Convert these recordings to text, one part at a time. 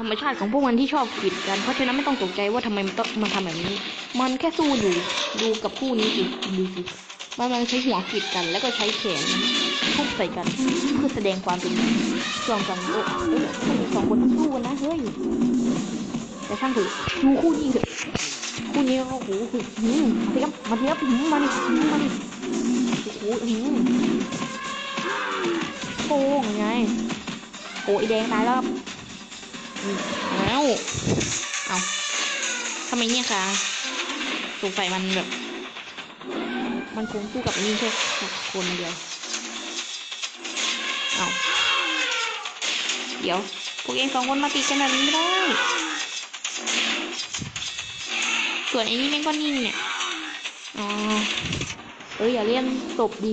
ธรรมชาติของพวกมันที่ชอบขีดกัน เพราะฉะนั้นไม่ต้องตกใจว่าทำไมมันต้องมาทำแบบนี้ มันแค่สู้อยู่ดูกับคู่นี้สิดูสิมันมันใช้หัวขีดกัน แล้วก็ใช้แขนทุบใส่กันเพื่อแสดงความเป็นส่วนกันโอ้เอ้ยสองคนสู้กันนะเฮ้ยแต่ช่างเถอะดูคู่นี้เถอะคู่นี้โอ้โหหืมมาเทียบมาเทียบหืมมาดิหืมมาดิโอ้โหหืมโป้งยังไงโอ้ยแดงตายแล้ว แล้ว เอาทำไมเนี่ยคะสงสัยมันแบบ มันคงสู้กับนี่แค่คนเดียว เอาเดี๋ยว พวกเองสองคนมาตีกันแบบนี้ไม่ได้ ส่วนไอ้นี่แม่งก็นิ่งเนี่ย อ๋อ เอออย่าเล่นศพดิ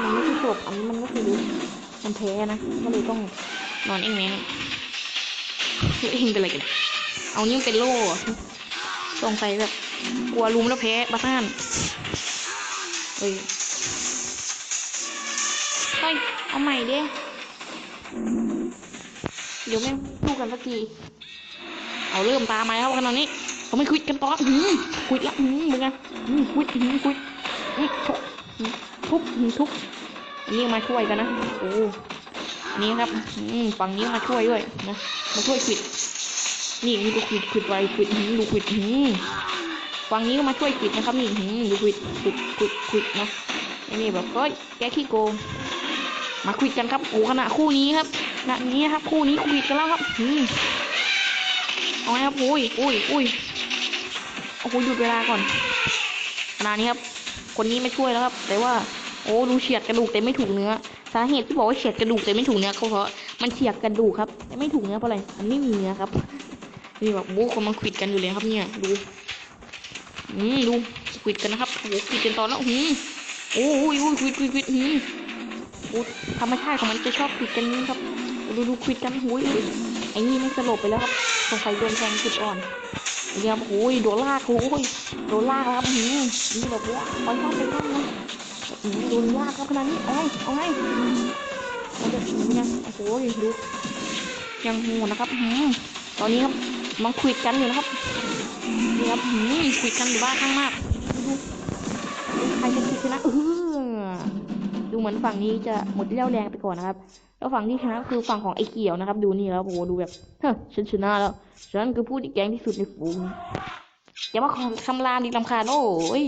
มันไม่ใช่ศพอันนี้มันก็คือมันแพ้นะ ก็เลยต้องนอนเองแม่ เองเป็นอะไรกัน เอานิ้วเป็นโล่สงสัยแบบ กลัวลุมแล้วแพ้บ้าท่านเอ้ยเฮ้ย เอาใหม่ดิเดี๋ยวแม่งสู้กันสักที เอาเริ่มตามมาแล้วขนาดนี้เขาไม่คุยกันต่อหืมคุยแล้วหืมมึงไงหืมคุยคุยหืมทุบทุบทุบอันนี้มาช่วยกันนะ โอ้ นนี้ครับฝั่งนี้มาช่วยด้วยนะมาช่วยขิด นี่นี่ก็ขิดขิดไปขิดหืมดูขิดหืมฝั่งนี้ก็มาช่วยขิดนะครับนี่หืมดูขิดขิดขิดขิดนะอันนี้แบบเฮ้ยแกขี้โกงมาคุยกันครับโอ้ขณะคู่นี้ครับขณะนี้นะครับคู่นี้คุยกันแล้วครับหืมเอาไงครับอุ้ยอุ้ยอุ้ยโอ้โหหยุดเวลาก่อนขณะนี้ครับ คนนี้ไม่ช่วยแล้วครับ แต่ว่า โอ้ดูเฉียดกระดูกแต่ไม่ถูกเนื้อ สาเหตุที่บอกว่าเฉียดกระดูกแต่ไม่ถูกเนื้อก็เพราะมันเฉียดกระดูกครับแต่ไม่ถูกเนื้อเพราะอะไรมันไม่มีเนื้อครับนี่แบบโอ้คนมันขิดกันอยู่เลยครับเนี่ยดูอืมดูขิดกันนะครับโอ้ขิดกันตอนแล้วอืมโอ้ยโอ้ยขิดขิดขิดอืมโอ้ธรรมชาติของมันจะชอบขิดกันนี่ครับดูดูขิดกันโอ้ยไอ้นี่ไม่สลบไปแล้วครับสงสัยโดนแทงจุดอ่อนเดี๋ยวโอ้ยโดนลากโอ้ยโดนลากแล้วครับหืมนี่แบบว่าปล่อยข้ามไปข้ามนะ ดนลากครับขนาดนี้เอาไงเอาไงเอาเดี๋ยวหืมยังโอ้โหดูยังโหนะครับตอนนี้ครับมันคุยกันอยู่นะครับนี่ครับคุยกันอยู่บ้าข้างมากดูใครจะชนะเออดูเหมือนฝั่งนี้จะหมดเรี่ยวแรงไปก่อนนะครับ แล้วฝั่งที่ชนะคือฝั่งของไอ้เขียวนะครับ ดูนี่แล้วโอ้โหดูแบบเฮ้ยฉันชนะแล้วฉันคือผู้ที่แกงที่สุดในฝูงอย่ามาขอคำรามดีลำคาญโอ้ย